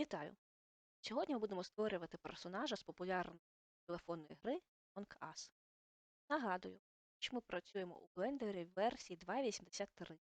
Вітаю! Сьогодні ми будемо створювати персонажа з популярної телефонної гри Among Us. Нагадую, що ми працюємо у блендері версії 2.83.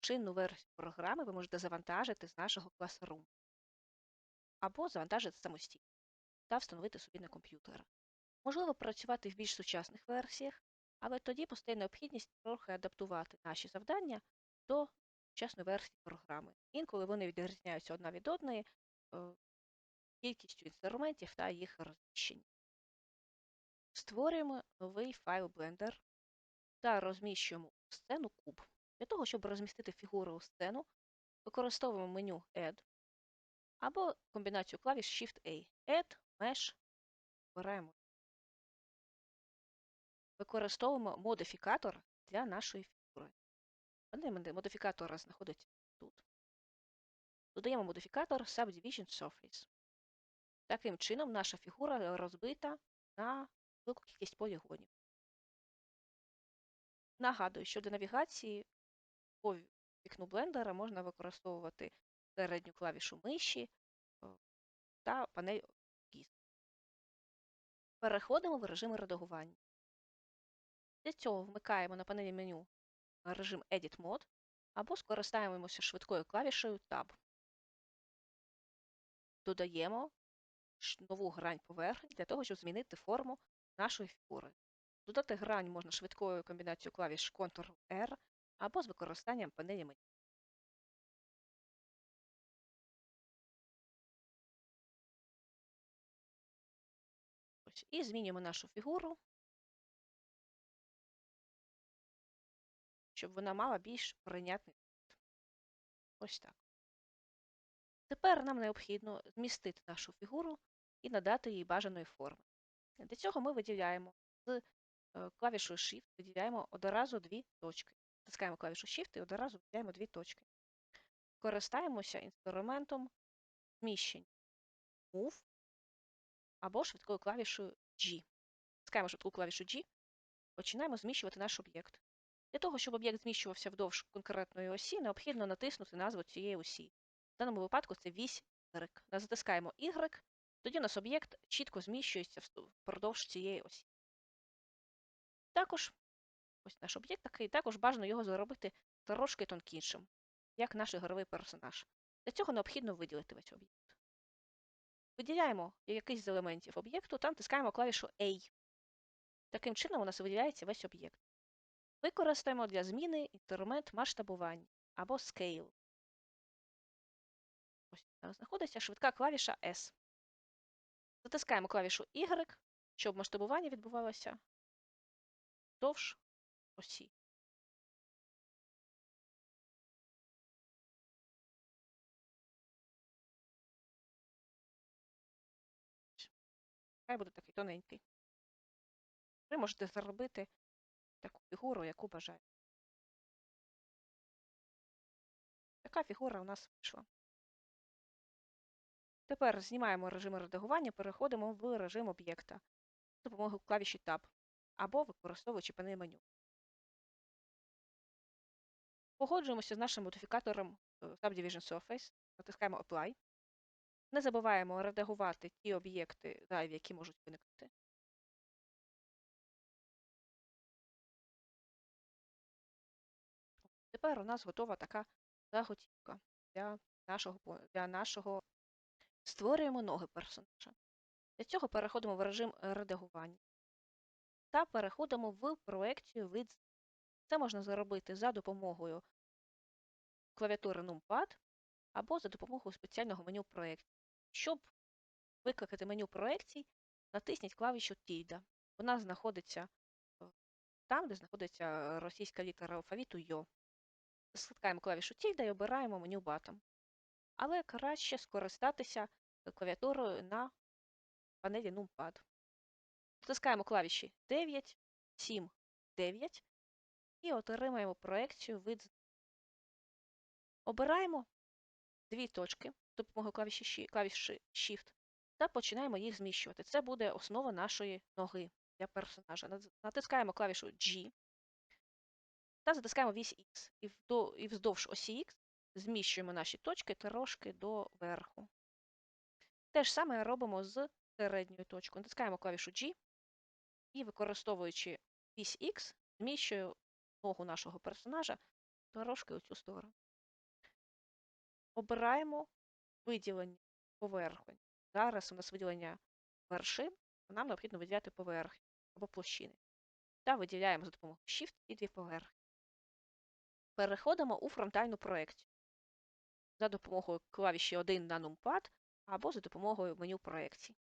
Чинну версію програми ви можете завантажити з нашого Classroom або завантажити самостійно та встановити собі на комп'ютер. Можливо працювати в більш сучасних версіях, але тоді постає необхідність трохи адаптувати наші завдання до сучасної версії програми. Інколи вони відрізняються одна від одної е, кількістю інструментів та їх розміщення. Створюємо новий файл Blender та розміщуємо у сцену куб. Для того, щоб розмістити фігуру у сцену, використовуємо меню Add або комбінацію клавіш Shift-A. Add, Mesh, обираємо. Використовуємо модифікатор для нашої фігури. Модифікатор знаходиться тут. Додаємо модифікатор Subdivision Surface. Таким чином, наша фігура розбита на велику кількість полігонів. Нагадую, що для навігації по вікну блендера можна використовувати середню клавішу миші та панель GIS. Переходимо в режим редагування. Для цього вмикаємо на панелі меню режим Edit Mode або скористаємося швидкою клавішею Tab. Додаємо нову грань поверхні для того, щоб змінити форму нашої фігури. Додати грань можна швидкою комбінацією клавіш Ctrl-R або з використанням панелі меню. І змінюємо нашу фігуру, щоб вона мала більш прийнятний вигляд. Ось так. Тепер нам необхідно змістити нашу фігуру і надати їй бажаної форми. Для цього ми виділяємо з е, клавішою Shift виділяємо одразу дві точки. Тискаємо клавішу Shift і одразу виділяємо дві точки. Користаємося інструментом зміщень Move або швидкою клавішою G. Тискаємо швидку клавішу G, починаємо зміщувати наш об'єкт. Для того, щоб об'єкт зміщувався вдовж конкретної осі, необхідно натиснути назву цієї осі. В даному випадку це вісь Y. Затискаємо Y, тоді у нас об'єкт чітко зміщується впродовж цієї осі. Також, ось наш об'єкт такий, також бажано його зробити трошки тонкішим, як наш ігровий персонаж. Для цього необхідно виділити весь об'єкт. Виділяємо якийсь з елементів об'єкту, там тискаємо клавішу A. Таким чином у нас виділяється весь об'єкт. Використаємо для зміни інструмент масштабування або Scale. Знаходиться швидка клавіша S. Затискаємо клавішу Y, щоб масштабування відбувалося вздовж осі. Хай буде такий тоненький. Ви можете зробити таку фігуру, яку бажаєте. Така фігура у нас вийшла. Тепер знімаємо режим редагування, переходимо в режим об'єкта з допомогою клавіші Tab або використовуючи панель меню. Погоджуємося з нашим модифікатором е, Subdivision Surface, натискаємо Apply. Не забуваємо редагувати ті об'єкти зайві, які можуть виникнути. Тепер у нас готова така заготівка для нашого, для нашого Створюємо ноги персонажа. Для цього переходимо в режим редагування та переходимо в проекцію вид. Це можна зробити за допомогою клавіатури Numpad або за допомогою спеціального меню проєктів. Щоб викликати меню проекцій, натисніть клавішу Tilde. Вона знаходиться там, де знаходиться російська літера алфавіту Йо. Стискаємо клавішу Tilde і обираємо меню Button але краще скористатися клавіатурою на панелі Numpad. Втискаємо клавіші 9, 7, 9 і отримаємо проекцію вид. Обираємо дві точки допомогою клавіші, клавіші Shift та починаємо їх зміщувати. Це буде основа нашої ноги для персонажа. Натискаємо клавішу G та затискаємо вісь X. І вздовж осі X зміщуємо наші точки трошки до верху. Те ж саме робимо з середньою точкою. Натискаємо клавішу G і, використовуючи вісь X, зміщую ногу нашого персонажа трошки у цю сторону. Обираємо виділення поверхонь. Зараз у нас виділення вершин, нам необхідно виділяти поверхню або площини. Та виділяємо за допомогою Shift і дві поверхні. Переходимо у фронтальну проекцію за допомогою клавіші 1 на numpad або за допомогою меню проекцій.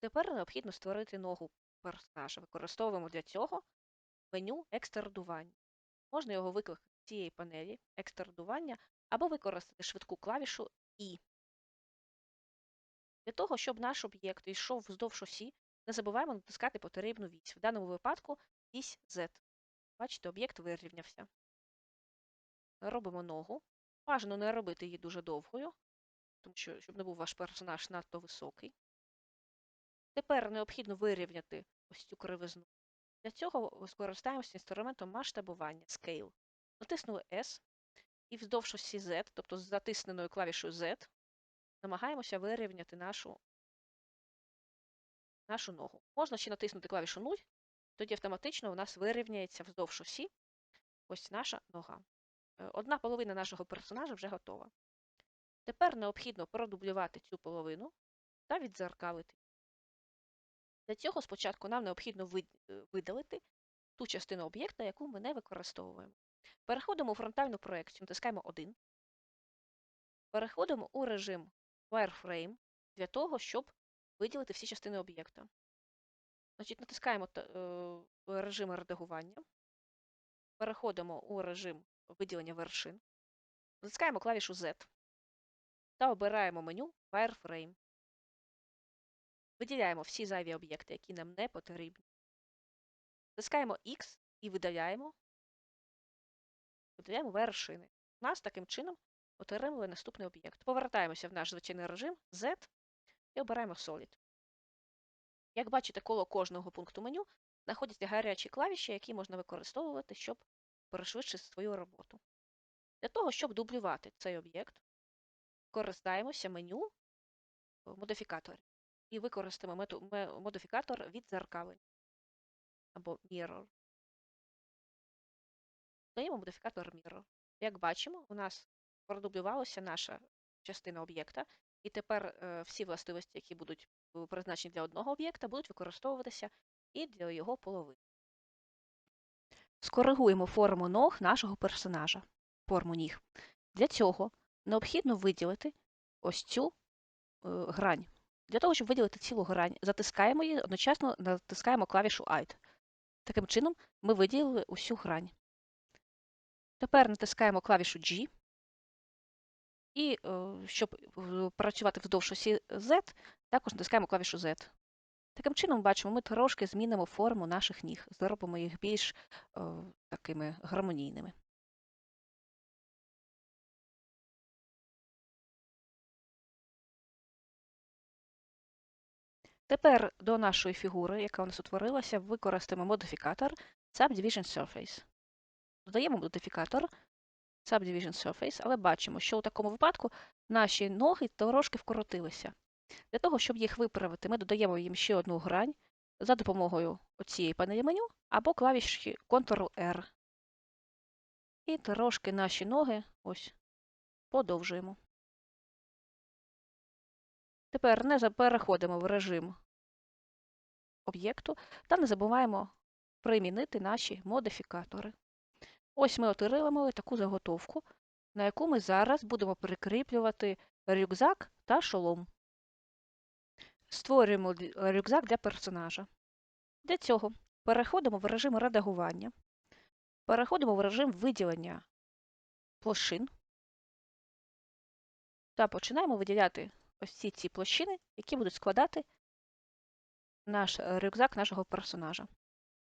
Тепер необхідно створити ногу персонажа. Використовуємо для цього меню екструдування. Можна його викликати з цієї панелі екструдування або використати швидку клавішу І. Для того, щоб наш об'єкт йшов вздовж осі, не забуваємо натискати потрібну вісь. В даному випадку вісь Z. Бачите, об'єкт вирівнявся. Робимо ногу. Бажано не робити її дуже довгою, тому що щоб не був ваш персонаж надто високий. Тепер необхідно вирівняти ось цю кривизну. Для цього скористаємося інструментом масштабування Scale. Натиснули S і вздовж осі Z, тобто з затисненою клавішою Z, намагаємося вирівняти нашу, нашу ногу. Можна ще натиснути клавішу 0, тоді автоматично у нас вирівняється вздовж осі ось наша нога. Е, Одна половина нашого персонажа вже готова. Тепер необхідно продублювати цю половину та відзеркалити. Для цього спочатку нам необхідно видалити ту частину об'єкта, яку ми не використовуємо. Переходимо у фронтальну проекцію, натискаємо 1. Переходимо у режим Wireframe для того, щоб виділити всі частини об'єкта. Натискаємо е, режим редагування. Переходимо у режим виділення вершин. Натискаємо клавішу Z та обираємо меню Wireframe. Виділяємо всі зайві об'єкти, які нам не потрібні. Натискаємо X і видаляємо, видаляємо вершини. У нас таким чином отримали наступний об'єкт. Повертаємося в наш звичайний режим Z і обираємо Solid. Як бачите, коло кожного пункту меню знаходяться гарячі клавіші, які можна використовувати, щоб перешвидшити свою роботу. Для того, щоб дублювати цей об'єкт, користаємося меню модифікаторів і використаємо модифікатор відзеркалення або Mirror. Даємо модифікатор Mirror. Як бачимо, у нас продублювалася наша частина об'єкта, і тепер е, всі властивості, які будуть е, призначені для одного об'єкта, будуть використовуватися і для його половини. Скоригуємо форму ног нашого персонажа, форму ніг. Для цього необхідно виділити ось цю е, грань. Для того, щоб виділити цілу грань, затискаємо її, одночасно натискаємо клавішу Alt. Таким чином, ми виділили усю грань. Тепер натискаємо клавішу G. І е, щоб е, працювати вздовж осі Z, також натискаємо клавішу Z. Таким чином, бачимо, ми трошки змінимо форму наших ніг, зробимо їх більш е, такими гармонійними. Тепер до нашої фігури, яка у нас утворилася, використаємо модифікатор Subdivision Surface. Додаємо модифікатор Subdivision Surface, але бачимо, що у такому випадку наші ноги трошки вкоротилися. Для того, щоб їх виправити, ми додаємо їм ще одну грань за допомогою цієї панелі меню або клавіші Ctrl-R. І трошки наші ноги ось подовжуємо. Тепер не переходимо в режим об'єкту та не забуваємо примінити наші модифікатори. Ось ми отримали таку заготовку, на яку ми зараз будемо прикріплювати рюкзак та шолом. Створюємо рюкзак для персонажа. Для цього переходимо в режим редагування, переходимо в режим виділення площин та починаємо виділяти ось ці ці площини, які будуть складати наш е, рюкзак нашого персонажа.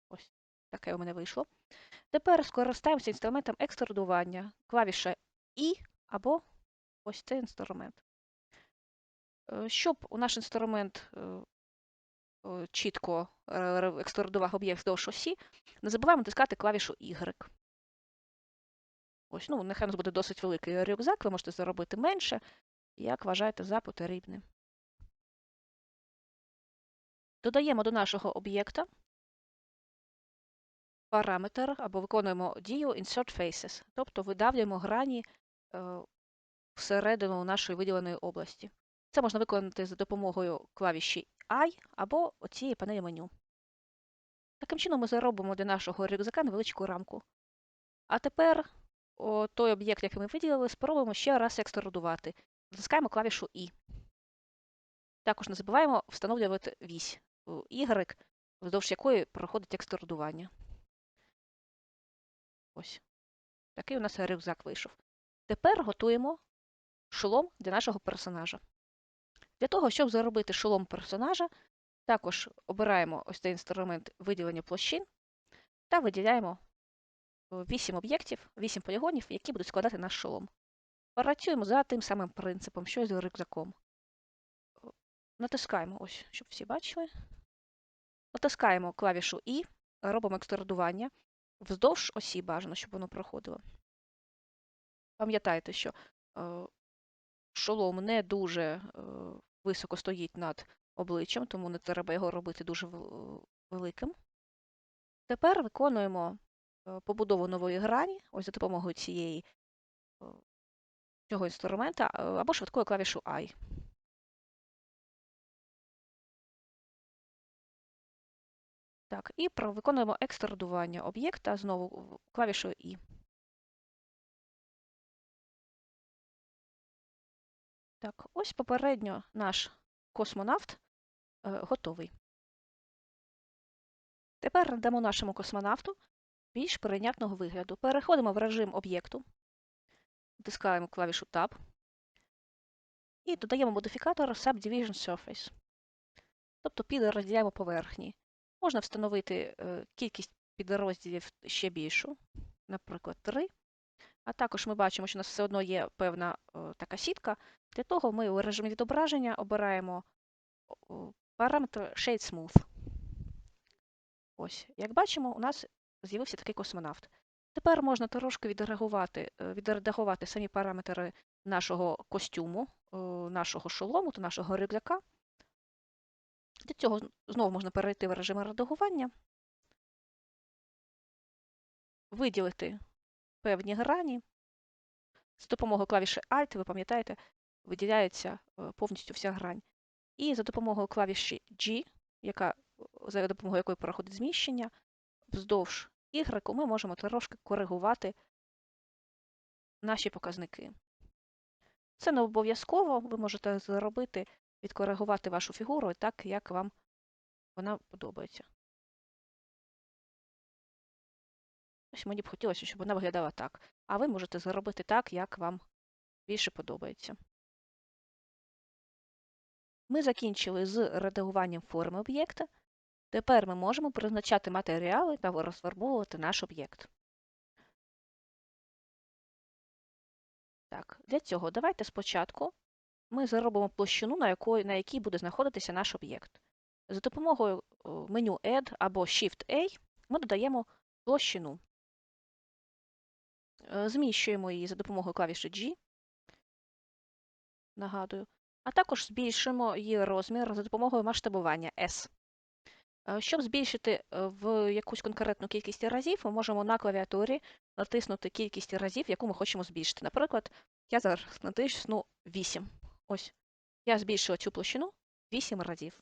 Ось таке у мене вийшло. Тепер скористаємося інструментом екструдування, клавіша І або ось цей інструмент. Е, Щоб у наш інструмент е, чітко екструдував об'єкт вздовж осі, не забуваємо натискати клавішу Y. Ось, ну, нехай у нас буде досить великий рюкзак, ви можете зробити менше, як вважаєте за потрібне. додаємо до нашого об'єкта параметр або виконуємо дію Insert Faces, тобто видавлюємо грані е, всередину нашої виділеної області. Це можна виконати за допомогою клавіші I або цієї панелі меню. Таким чином ми заробимо для нашого рюкзака невеличку рамку. А тепер о, той об'єкт, який ми виділили, спробуємо ще раз екструдувати. Натискаємо клавішу I. Також не забуваємо встановлювати вісь Y, вздовж якої проходить екструдування. Ось. Такий у нас рюкзак вийшов. Тепер готуємо шолом для нашого персонажа. Для того, щоб заробити шолом персонажа, також обираємо ось цей інструмент виділення площин та виділяємо 8 об'єктів, 8 полігонів, які будуть складати наш шолом. Працюємо за тим самим принципом, що з рюкзаком. Натискаємо, ось, щоб всі бачили. Натискаємо клавішу І, робимо екструдування вздовж осі бажано, щоб воно проходило. Пам'ятайте, що е, шолом не дуже е, високо стоїть над обличчям, тому не треба його робити дуже великим. Тепер виконуємо е, побудову нової грані, ось за допомогою цієї, цього інструмента, або швидкою клавішу I. Так, і виконуємо екструдування об'єкта знову клавішою І. Так, ось попередньо наш космонавт е, готовий. Тепер надамо нашому космонавту більш прийнятного вигляду. Переходимо в режим об'єкту, натискаємо клавішу Tab і додаємо модифікатор Subdivision Surface. Тобто підрозділяємо поверхні. Можна встановити е, кількість підрозділів ще більшу, наприклад, 3. А також ми бачимо, що у нас все одно є певна о, така сітка. Для того ми у режимі відображення обираємо параметр Shade Smooth. Ось, як бачимо, у нас з'явився такий космонавт. Тепер можна трошки відредагувати, е, відредагувати самі параметри нашого костюму, нашого шолому та нашого рюкзака. Для цього знову можна перейти в режим редагування, виділити певні грані. З допомогою клавіші Alt, ви пам'ятаєте, виділяється е, повністю вся грань. І за допомогою клавіші G, яка, за допомогою якої проходить зміщення, вздовж Y ми можемо трошки коригувати наші показники. Це не обов'язково, ви можете зробити відкоригувати вашу фігуру так, як вам вона подобається. Ось мені б хотілося, щоб вона виглядала так. А ви можете зробити так, як вам більше подобається. Ми закінчили з редагуванням форми об'єкта. Тепер ми можемо призначати матеріали та розфарбовувати наш об'єкт. Так, Для цього давайте спочатку ми заробимо площину, на якій, на якій буде знаходитися наш об'єкт. За допомогою меню Add або Shift-A ми додаємо площину. Е, зміщуємо її за допомогою клавіші G, нагадую, а також збільшуємо її розмір за допомогою масштабування S. Е, щоб збільшити е, в якусь конкретну кількість разів, ми можемо на клавіатурі натиснути кількість разів, яку ми хочемо збільшити. Наприклад, я зараз натисну 8. Ось. Я збільшила цю площину 8 разів.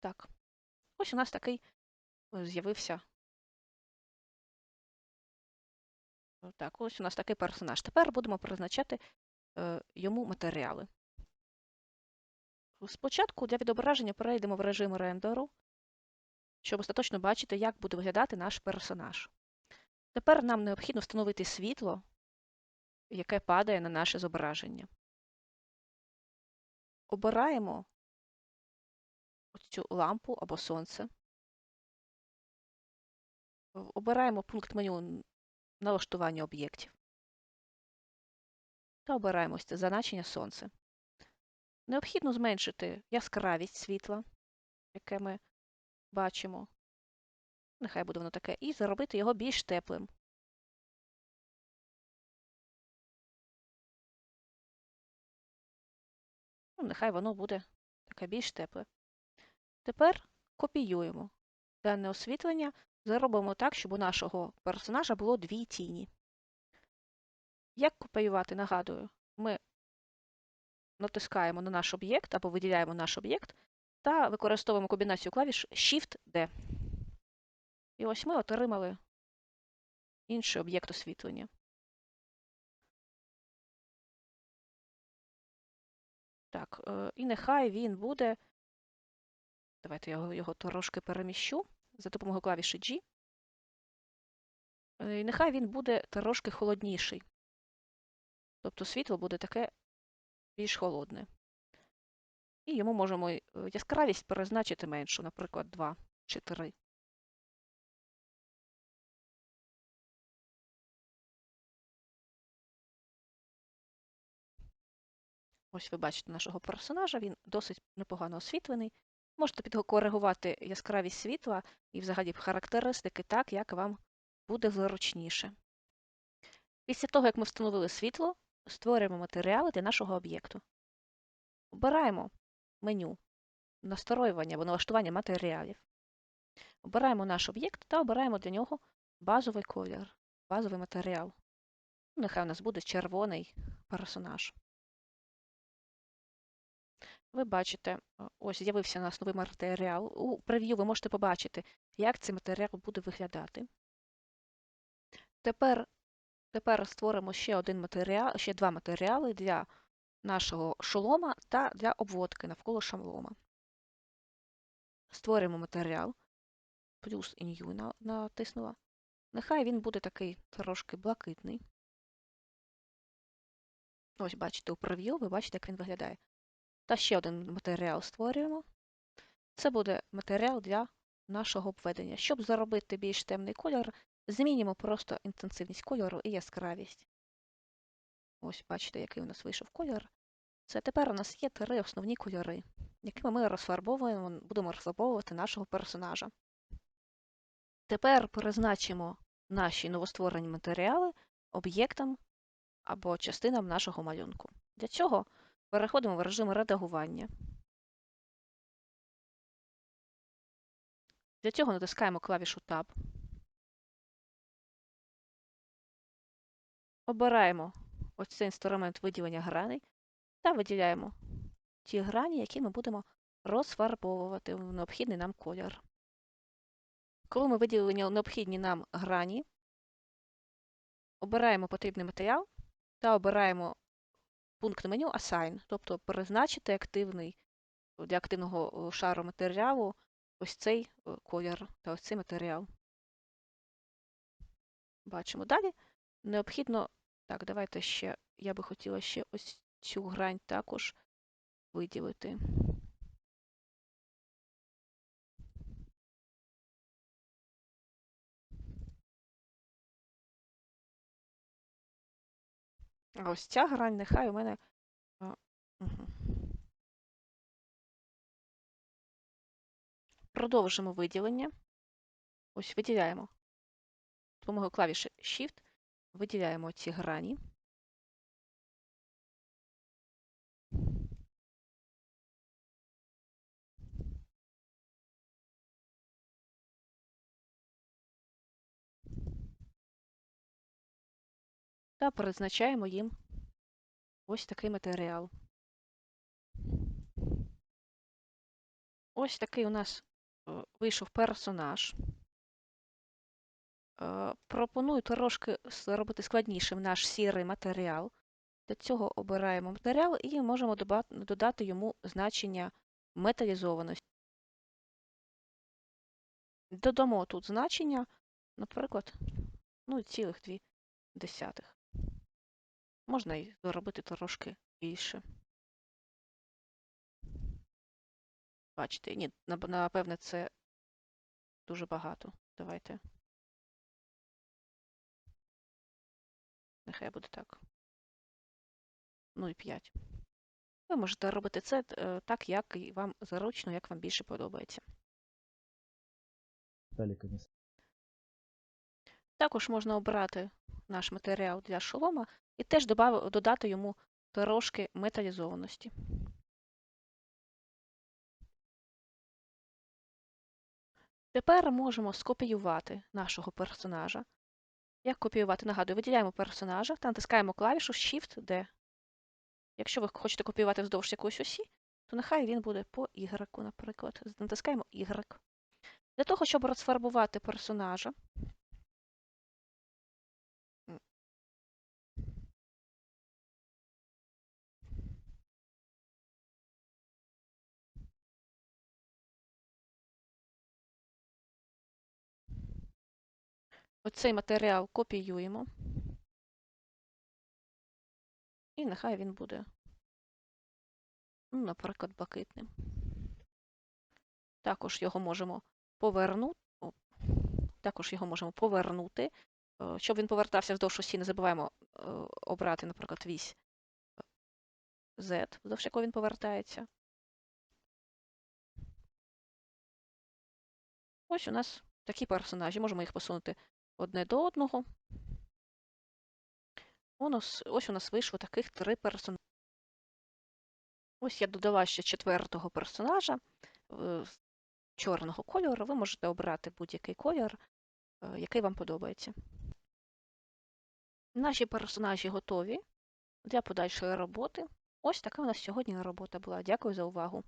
Так. Ось у нас такий е, з'явився. Так, ось у нас такий персонаж. Тепер будемо призначати е, йому матеріали. Спочатку для відображення перейдемо в режим рендеру, щоб остаточно бачити, як буде виглядати наш персонаж. Тепер нам необхідно встановити світло яке падає на наше зображення. Обираємо цю лампу або сонце. Обираємо пункт меню налаштування об'єктів. Та обираємо це значення сонце. Необхідно зменшити яскравість світла, яке ми бачимо. Нехай буде воно таке, і зробити його більш теплим. Ну, нехай воно буде таке більш тепле. Тепер копіюємо дане освітлення, зробимо так, щоб у нашого персонажа було дві тіні. Як копіювати, нагадую, ми натискаємо на наш об'єкт або виділяємо наш об'єкт та використовуємо комбінацію клавіш Shift-D. І ось ми отримали інший об'єкт освітлення. Так, е, і нехай він буде. Давайте я його, трошки переміщу за допомогою клавіші G. Е, І нехай він буде трошки холодніший. Тобто світло буде таке більш холодне. І йому можемо е, яскравість перезначити меншу, наприклад, 2 чи 3. Ось ви бачите нашого персонажа, він досить непогано освітлений. Можете підкоригувати яскравість світла і взагалі характеристики так, як вам буде зручніше. Після того, як ми встановили світло, створюємо матеріали для нашого об'єкту. Обираємо меню настроювання або налаштування матеріалів. Обираємо наш об'єкт та обираємо для нього базовий колір, базовий матеріал. Ну, Нехай у нас буде червоний персонаж. Ви бачите, ось з'явився у нас новий матеріал. У прев'ю ви можете побачити, як цей матеріал буде виглядати. Тепер, тепер створимо ще один матеріал, ще два матеріали для нашого шолома та для обводки навколо шолома. Створюємо матеріал, плюс і New натиснула. Нехай він буде такий трошки блакитний. Ось бачите, у прев'ю ви бачите, як він виглядає. Та ще один матеріал створюємо. Це буде матеріал для нашого обведення. Щоб заробити більш темний кольор, змінюємо просто інтенсивність кольору і яскравість. Ось бачите, який у нас вийшов кольор. Це тепер у нас є три основні кольори, якими ми розфарбовуємо, будемо розфарбовувати нашого персонажа. Тепер призначимо наші новостворені матеріали об'єктам або частинам нашого малюнку. Для цього переходимо в режим редагування. Для цього натискаємо клавішу Tab. Обираємо ось цей інструмент виділення граней та виділяємо ті грані, які ми будемо розфарбовувати в необхідний нам колір. Коли ми виділили необхідні нам грані, обираємо потрібний матеріал та обираємо пункт меню Assign, тобто призначити активний для активного шару матеріалу ось цей колір та ось цей матеріал. Бачимо далі. Необхідно, так, давайте ще, я би хотіла ще ось цю грань також виділити. А ось ця грань нехай у мене. Продовжимо виділення. Ось виділяємо. Допомогою клавіші Shift виділяємо ці грані. Та призначаємо їм ось такий матеріал. Ось такий у нас е, вийшов персонаж. Е, Пропоную трошки зробити складнішим наш сірий матеріал. Для цього обираємо матеріал і можемо додати йому значення металізованості. Додамо тут значення, наприклад, ну, цілих дві десятих. Можна і зробити трошки більше. Бачите, ні, напевне, це дуже багато. Давайте. нехай буде так. Ну і 5. Ви можете робити це е, так, як вам заручно, як вам більше подобається. Далі комісар. Також можна обрати наш матеріал для шолома і теж додати йому трошки металізованості. Тепер можемо скопіювати нашого персонажа як копіювати? Нагадую, виділяємо персонажа та натискаємо клавішу Shift-D. Якщо ви хочете копіювати вздовж якоїсь осі, то нехай він буде по Y, наприклад. Натискаємо Y. Для того, щоб розфарбувати персонажа, оцей матеріал копіюємо. І нехай він буде, ну, наприклад, блакитним. Також його можемо повернути. Також його можемо повернути. Е, Щоб він повертався вздовж осі, не забуваємо е, обрати, наприклад, вісь Z, вздовж якого він повертається. Ось у нас такі персонажі. Можемо їх посунути одне до одного. Ось у нас вийшло таких три персонажі. Ось я додала ще четвертого персонажа чорного кольору. Ви можете обрати будь-який колір, е, який вам подобається. Наші персонажі готові для подальшої роботи. Ось така у нас сьогодні робота була. Дякую за увагу.